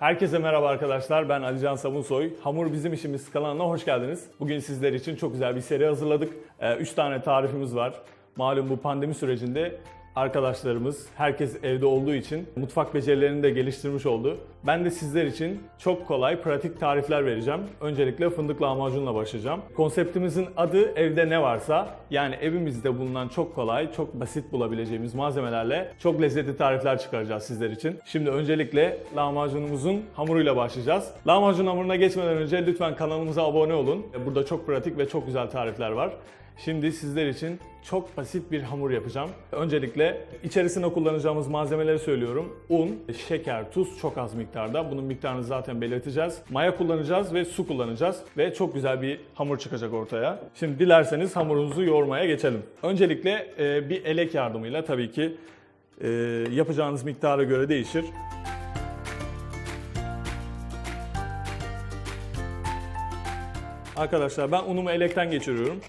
Herkese merhaba arkadaşlar. Ben Alican Sabunsoy. Hamur Bizim İşimiz kanalına hoş geldiniz. Bugün sizler için çok güzel bir seri hazırladık. 3 tane tarifimiz var. Malum bu pandemi sürecinde arkadaşlarımız, herkes evde olduğu için mutfak becerilerini de geliştirmiş oldu. Ben de sizler için çok kolay, pratik tarifler vereceğim. Öncelikle fındık lahmacunla başlayacağım. Konseptimizin adı evde ne varsa, yani evimizde bulunan çok kolay, çok basit bulabileceğimiz malzemelerle çok lezzetli tarifler çıkaracağız sizler için. Şimdi öncelikle lahmacunumuzun hamuruyla başlayacağız. Lahmacun hamuruna geçmeden önce lütfen kanalımıza abone olun. Burada çok pratik ve çok güzel tarifler var. Şimdi sizler için çok basit bir hamur yapacağım. Öncelikle içerisine kullanacağımız malzemeleri söylüyorum. Un, şeker, tuz çok az miktarda. Bunun miktarını zaten belirteceğiz. Maya kullanacağız ve su kullanacağız. Ve çok güzel bir hamur çıkacak ortaya. Şimdi dilerseniz hamurunuzu yoğurmaya geçelim. Öncelikle e, bir elek yardımıyla tabii ki e, yapacağınız miktara göre değişir. Arkadaşlar ben unumu elekten geçiriyorum.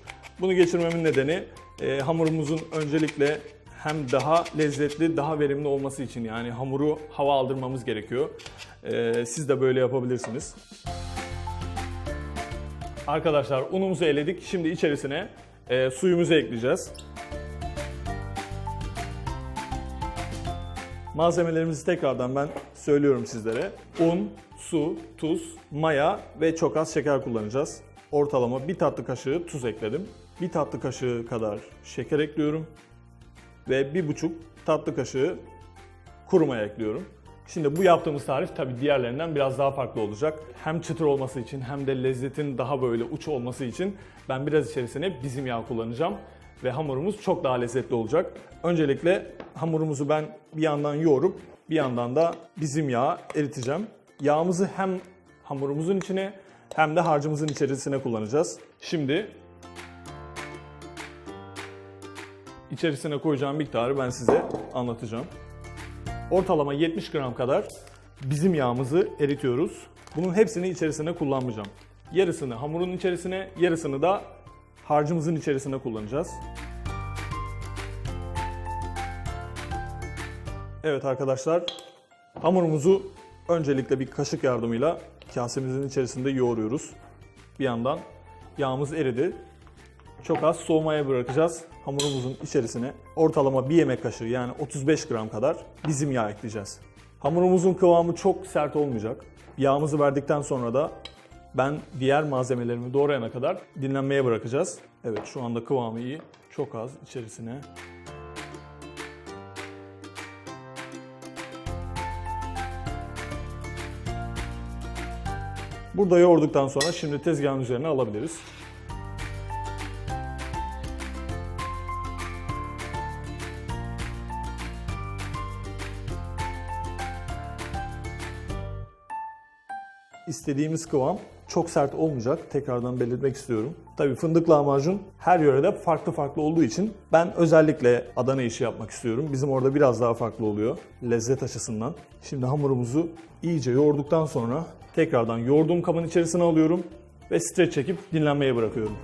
Bunu geçirmemin nedeni e, hamurumuzun öncelikle hem daha lezzetli, daha verimli olması için yani hamuru hava aldırmamız gerekiyor. E, siz de böyle yapabilirsiniz. Arkadaşlar unumuzu eledik. Şimdi içerisine e, suyumuzu ekleyeceğiz. Malzemelerimizi tekrardan ben söylüyorum sizlere. Un, su, tuz, maya ve çok az şeker kullanacağız. Ortalama bir tatlı kaşığı tuz ekledim. Bir tatlı kaşığı kadar şeker ekliyorum. Ve bir buçuk tatlı kaşığı kuru maya ekliyorum. Şimdi bu yaptığımız tarif tabi diğerlerinden biraz daha farklı olacak. Hem çıtır olması için hem de lezzetin daha böyle uç olması için ben biraz içerisine bizim yağ kullanacağım. Ve hamurumuz çok daha lezzetli olacak. Öncelikle hamurumuzu ben bir yandan yoğurup bir yandan da bizim yağı eriteceğim. Yağımızı hem hamurumuzun içine hem de harcımızın içerisine kullanacağız. Şimdi içerisine koyacağım miktarı ben size anlatacağım. Ortalama 70 gram kadar bizim yağımızı eritiyoruz. Bunun hepsini içerisine kullanmayacağım. Yarısını hamurun içerisine, yarısını da harcımızın içerisine kullanacağız. Evet arkadaşlar, hamurumuzu öncelikle bir kaşık yardımıyla kasemizin içerisinde yoğuruyoruz. Bir yandan yağımız eridi. Çok az soğumaya bırakacağız. Hamurumuzun içerisine ortalama bir yemek kaşığı yani 35 gram kadar bizim yağ ekleyeceğiz. Hamurumuzun kıvamı çok sert olmayacak. Yağımızı verdikten sonra da ben diğer malzemelerimi doğrayana kadar dinlenmeye bırakacağız. Evet şu anda kıvamı iyi. Çok az içerisine. Burada yoğurduktan sonra şimdi tezgahın üzerine alabiliriz. İstediğimiz kıvam çok sert olmayacak. Tekrardan belirtmek istiyorum. Tabii fındık lahmacun her yörede farklı farklı olduğu için ben özellikle Adana işi yapmak istiyorum. Bizim orada biraz daha farklı oluyor lezzet açısından. Şimdi hamurumuzu iyice yoğurduktan sonra tekrardan yoğurduğum kabın içerisine alıyorum ve streç çekip dinlenmeye bırakıyorum.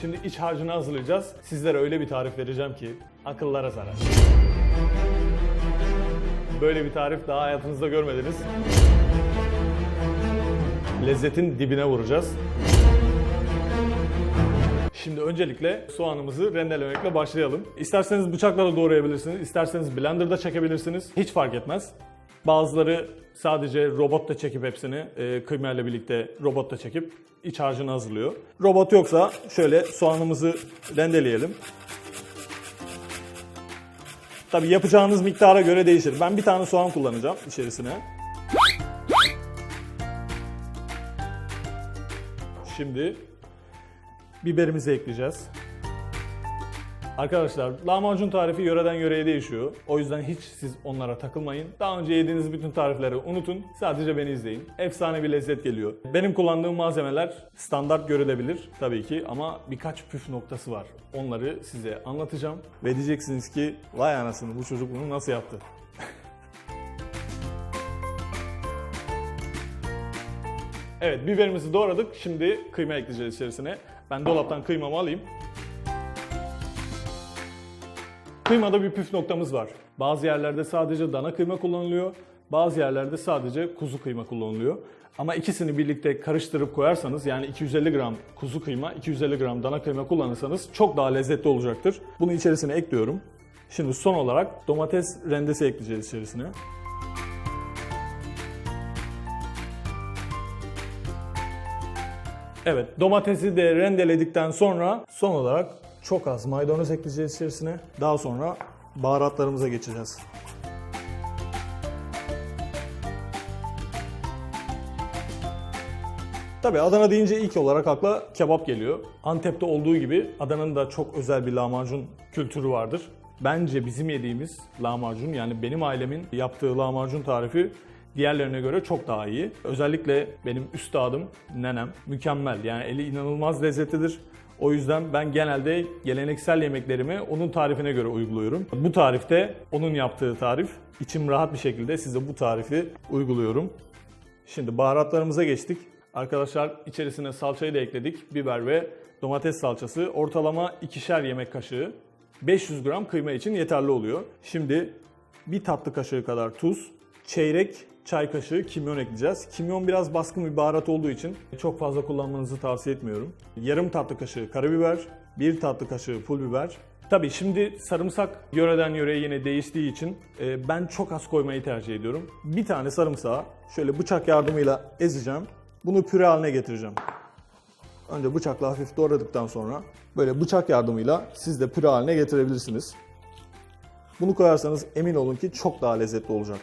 Şimdi iç harcını hazırlayacağız. Sizlere öyle bir tarif vereceğim ki akıllara zarar. Böyle bir tarif daha hayatınızda görmediniz. Lezzetin dibine vuracağız. Şimdi öncelikle soğanımızı rendelemekle başlayalım. İsterseniz bıçakla da doğrayabilirsiniz, isterseniz blenderda çekebilirsiniz. Hiç fark etmez. Bazıları sadece robotla çekip hepsini e, kıymayla birlikte robotla çekip iç harcını hazırlıyor. Robot yoksa şöyle soğanımızı rendeleyelim. Tabii yapacağınız miktara göre değişir. Ben bir tane soğan kullanacağım içerisine. Şimdi biberimizi ekleyeceğiz. Arkadaşlar lahmacun tarifi yöreden yöreye değişiyor. O yüzden hiç siz onlara takılmayın. Daha önce yediğiniz bütün tarifleri unutun. Sadece beni izleyin. Efsane bir lezzet geliyor. Benim kullandığım malzemeler standart görülebilir tabii ki ama birkaç püf noktası var. Onları size anlatacağım. Ve diyeceksiniz ki vay anasını bu çocuk bunu nasıl yaptı? Evet biberimizi doğradık. Şimdi kıyma ekleyeceğiz içerisine. Ben dolaptan kıymamı alayım. Kıymada bir püf noktamız var. Bazı yerlerde sadece dana kıyma kullanılıyor, bazı yerlerde sadece kuzu kıyma kullanılıyor. Ama ikisini birlikte karıştırıp koyarsanız yani 250 gram kuzu kıyma, 250 gram dana kıyma kullanırsanız çok daha lezzetli olacaktır. Bunu içerisine ekliyorum. Şimdi son olarak domates rendesi ekleyeceğiz içerisine. Evet, domatesi de rendeledikten sonra son olarak çok az maydanoz ekleyeceğiz içerisine. Daha sonra baharatlarımıza geçeceğiz. Tabii Adana deyince ilk olarak akla kebap geliyor. Antep'te olduğu gibi Adana'nın da çok özel bir lahmacun kültürü vardır. Bence bizim yediğimiz lahmacun yani benim ailemin yaptığı lahmacun tarifi diğerlerine göre çok daha iyi. Özellikle benim üstadım, nenem mükemmel. Yani eli inanılmaz lezzetlidir. O yüzden ben genelde geleneksel yemeklerimi onun tarifine göre uyguluyorum. Bu tarifte onun yaptığı tarif. İçim rahat bir şekilde size bu tarifi uyguluyorum. Şimdi baharatlarımıza geçtik. Arkadaşlar içerisine salçayı da ekledik. Biber ve domates salçası. Ortalama ikişer yemek kaşığı. 500 gram kıyma için yeterli oluyor. Şimdi bir tatlı kaşığı kadar tuz, çeyrek çay kaşığı kimyon ekleyeceğiz. Kimyon biraz baskın bir baharat olduğu için çok fazla kullanmanızı tavsiye etmiyorum. Yarım tatlı kaşığı karabiber, bir tatlı kaşığı pul biber. Tabii şimdi sarımsak yöreden yöreye yine değiştiği için e, ben çok az koymayı tercih ediyorum. Bir tane sarımsağı şöyle bıçak yardımıyla ezeceğim. Bunu püre haline getireceğim. Önce bıçakla hafif doğradıktan sonra böyle bıçak yardımıyla siz de püre haline getirebilirsiniz. Bunu koyarsanız emin olun ki çok daha lezzetli olacak.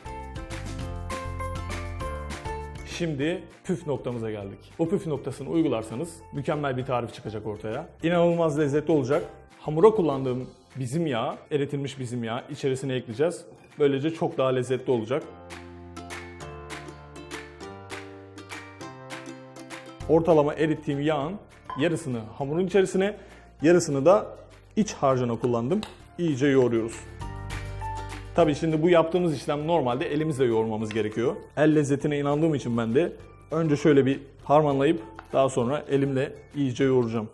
Şimdi püf noktamıza geldik. O püf noktasını uygularsanız mükemmel bir tarif çıkacak ortaya. İnanılmaz lezzetli olacak. Hamura kullandığım bizim yağ, eritilmiş bizim yağ içerisine ekleyeceğiz. Böylece çok daha lezzetli olacak. Ortalama erittiğim yağın yarısını hamurun içerisine, yarısını da iç harcına kullandım. İyice yoğuruyoruz. Tabii şimdi bu yaptığımız işlem normalde elimizle yoğurmamız gerekiyor. El lezzetine inandığım için ben de önce şöyle bir harmanlayıp daha sonra elimle iyice yoğuracağım.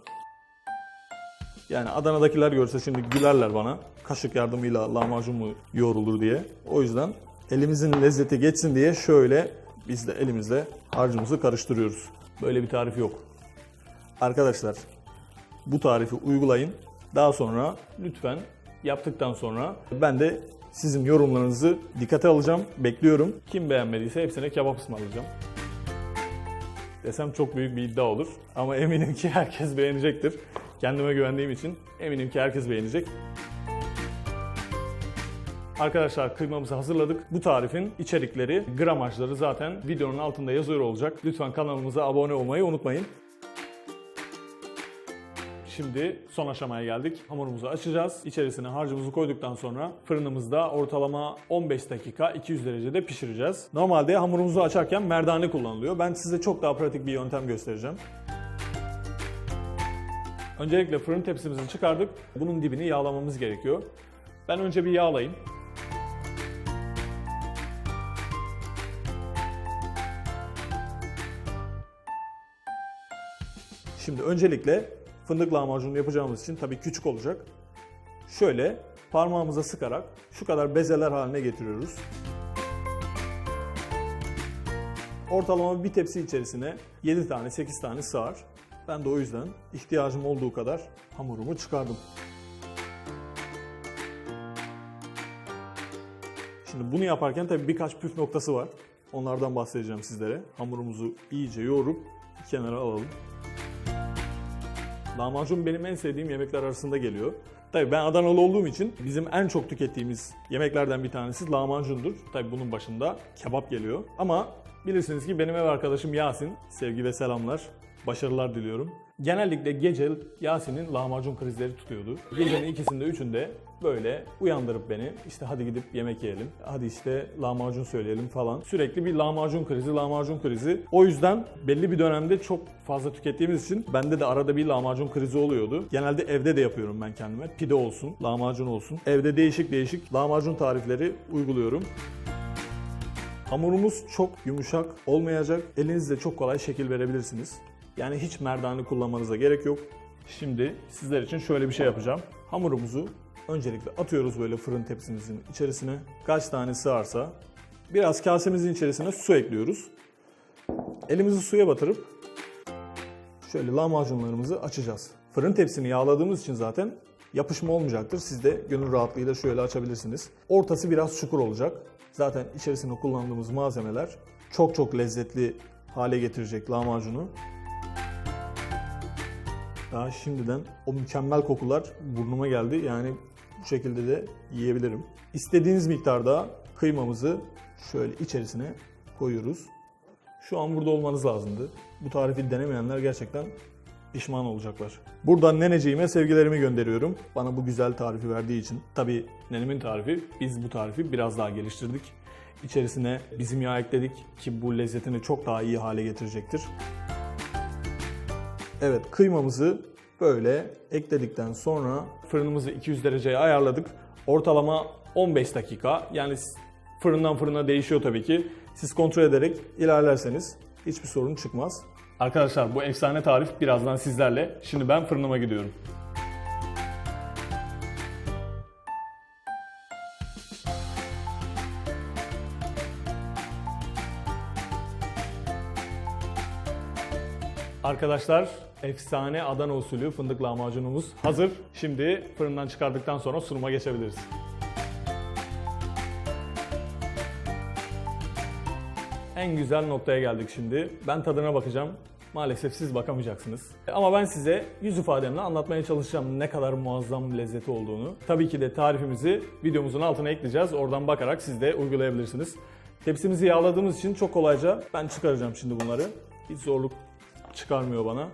Yani Adana'dakiler görse şimdi gülerler bana. Kaşık yardımıyla lahmacun mu yoğrulur diye. O yüzden elimizin lezzeti geçsin diye şöyle biz de elimizle harcımızı karıştırıyoruz. Böyle bir tarif yok. Arkadaşlar bu tarifi uygulayın. Daha sonra lütfen yaptıktan sonra ben de sizin yorumlarınızı dikkate alacağım. Bekliyorum. Kim beğenmediyse hepsine kebap ısmarlayacağım. Desem çok büyük bir iddia olur. Ama eminim ki herkes beğenecektir. Kendime güvendiğim için eminim ki herkes beğenecek. Arkadaşlar kıymamızı hazırladık. Bu tarifin içerikleri, gramajları zaten videonun altında yazıyor olacak. Lütfen kanalımıza abone olmayı unutmayın. Şimdi son aşamaya geldik. Hamurumuzu açacağız. İçerisine harcımızı koyduktan sonra fırınımızda ortalama 15 dakika 200 derecede pişireceğiz. Normalde hamurumuzu açarken merdane kullanılıyor. Ben size çok daha pratik bir yöntem göstereceğim. Öncelikle fırın tepsimizi çıkardık. Bunun dibini yağlamamız gerekiyor. Ben önce bir yağlayayım. Şimdi öncelikle fındık lahmacunu yapacağımız için tabii küçük olacak. Şöyle parmağımıza sıkarak şu kadar bezeler haline getiriyoruz. Ortalama bir tepsi içerisine 7 tane 8 tane sığar. Ben de o yüzden ihtiyacım olduğu kadar hamurumu çıkardım. Şimdi bunu yaparken tabii birkaç püf noktası var. Onlardan bahsedeceğim sizlere. Hamurumuzu iyice yoğurup kenara alalım. Lahmacun benim en sevdiğim yemekler arasında geliyor. Tabii ben Adanalı olduğum için bizim en çok tükettiğimiz yemeklerden bir tanesi lahmacundur. Tabii bunun başında kebap geliyor. Ama bilirsiniz ki benim ev arkadaşım Yasin. Sevgi ve selamlar. Başarılar diliyorum. Genellikle gece Yasin'in lahmacun krizleri tutuyordu. Gecenin ikisinde üçünde böyle uyandırıp beni işte hadi gidip yemek yiyelim. Hadi işte lahmacun söyleyelim falan. Sürekli bir lahmacun krizi, lahmacun krizi. O yüzden belli bir dönemde çok fazla tükettiğimiz için bende de arada bir lahmacun krizi oluyordu. Genelde evde de yapıyorum ben kendime. Pide olsun, lahmacun olsun. Evde değişik değişik lahmacun tarifleri uyguluyorum. Hamurumuz çok yumuşak olmayacak. Elinizle çok kolay şekil verebilirsiniz. Yani hiç merdane kullanmanıza gerek yok. Şimdi sizler için şöyle bir şey yapacağım. Hamurumuzu Öncelikle atıyoruz böyle fırın tepsimizin içerisine. Kaç tane sığarsa. Biraz kasemizin içerisine su ekliyoruz. Elimizi suya batırıp şöyle lahmacunlarımızı açacağız. Fırın tepsini yağladığımız için zaten yapışma olmayacaktır. Siz de gönül rahatlığıyla şöyle açabilirsiniz. Ortası biraz çukur olacak. Zaten içerisinde kullandığımız malzemeler çok çok lezzetli hale getirecek lahmacunu. Daha şimdiden o mükemmel kokular burnuma geldi. Yani bu şekilde de yiyebilirim. İstediğiniz miktarda kıymamızı şöyle içerisine koyuyoruz. Şu an burada olmanız lazımdı. Bu tarifi denemeyenler gerçekten pişman olacaklar. Buradan neneciğime sevgilerimi gönderiyorum. Bana bu güzel tarifi verdiği için. Tabii nenemin tarifi, biz bu tarifi biraz daha geliştirdik. İçerisine bizim yağ ekledik ki bu lezzetini çok daha iyi hale getirecektir. Evet kıymamızı böyle ekledikten sonra fırınımızı 200 dereceye ayarladık. Ortalama 15 dakika yani fırından fırına değişiyor tabii ki. Siz kontrol ederek ilerlerseniz hiçbir sorun çıkmaz. Arkadaşlar bu efsane tarif birazdan sizlerle. Şimdi ben fırınıma gidiyorum. Arkadaşlar efsane Adana usulü fındık lahmacunumuz hazır. Şimdi fırından çıkardıktan sonra sunuma geçebiliriz. En güzel noktaya geldik şimdi. Ben tadına bakacağım. Maalesef siz bakamayacaksınız. Ama ben size yüz ifademle anlatmaya çalışacağım ne kadar muazzam lezzeti olduğunu. Tabii ki de tarifimizi videomuzun altına ekleyeceğiz. Oradan bakarak siz de uygulayabilirsiniz. Tepsimizi yağladığımız için çok kolayca ben çıkaracağım şimdi bunları. Hiç zorluk çıkarmıyor bana.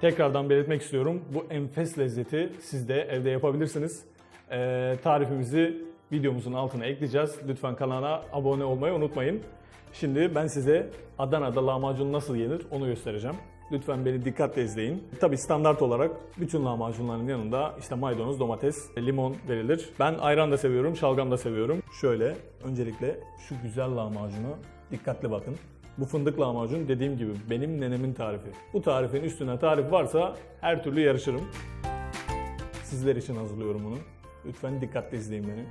Tekrardan belirtmek istiyorum. Bu enfes lezzeti siz de evde yapabilirsiniz. Ee, tarifimizi videomuzun altına ekleyeceğiz. Lütfen kanala abone olmayı unutmayın. Şimdi ben size Adana'da lahmacun nasıl yenir onu göstereceğim. Lütfen beni dikkatle izleyin. Tabi standart olarak bütün lahmacunların yanında işte maydanoz, domates, limon verilir. Ben ayran da seviyorum, şalgam da seviyorum. Şöyle öncelikle şu güzel lahmacuna dikkatle bakın. Bu fındık lahmacun dediğim gibi benim nenemin tarifi. Bu tarifin üstüne tarif varsa her türlü yarışırım. Sizler için hazırlıyorum bunu. Lütfen dikkatle izleyin beni.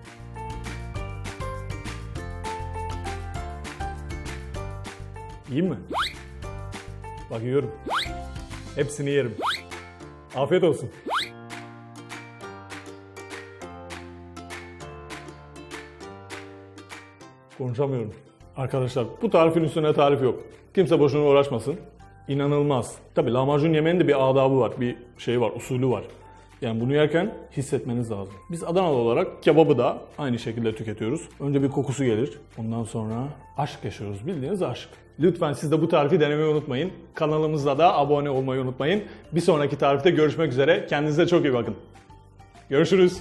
Yiyeyim mi? Bak yiyorum. Hepsini yerim. Afiyet olsun. Konuşamıyorum. Arkadaşlar bu tarifin üstüne tarif yok. Kimse boşuna uğraşmasın. İnanılmaz. Tabi lahmacun yemenin de bir adabı var, bir şey var, usulü var. Yani bunu yerken hissetmeniz lazım. Biz Adanalı olarak kebabı da aynı şekilde tüketiyoruz. Önce bir kokusu gelir. Ondan sonra aşk yaşıyoruz. Bildiğiniz aşk. Lütfen siz de bu tarifi denemeyi unutmayın. Kanalımıza da abone olmayı unutmayın. Bir sonraki tarifte görüşmek üzere. Kendinize çok iyi bakın. Görüşürüz.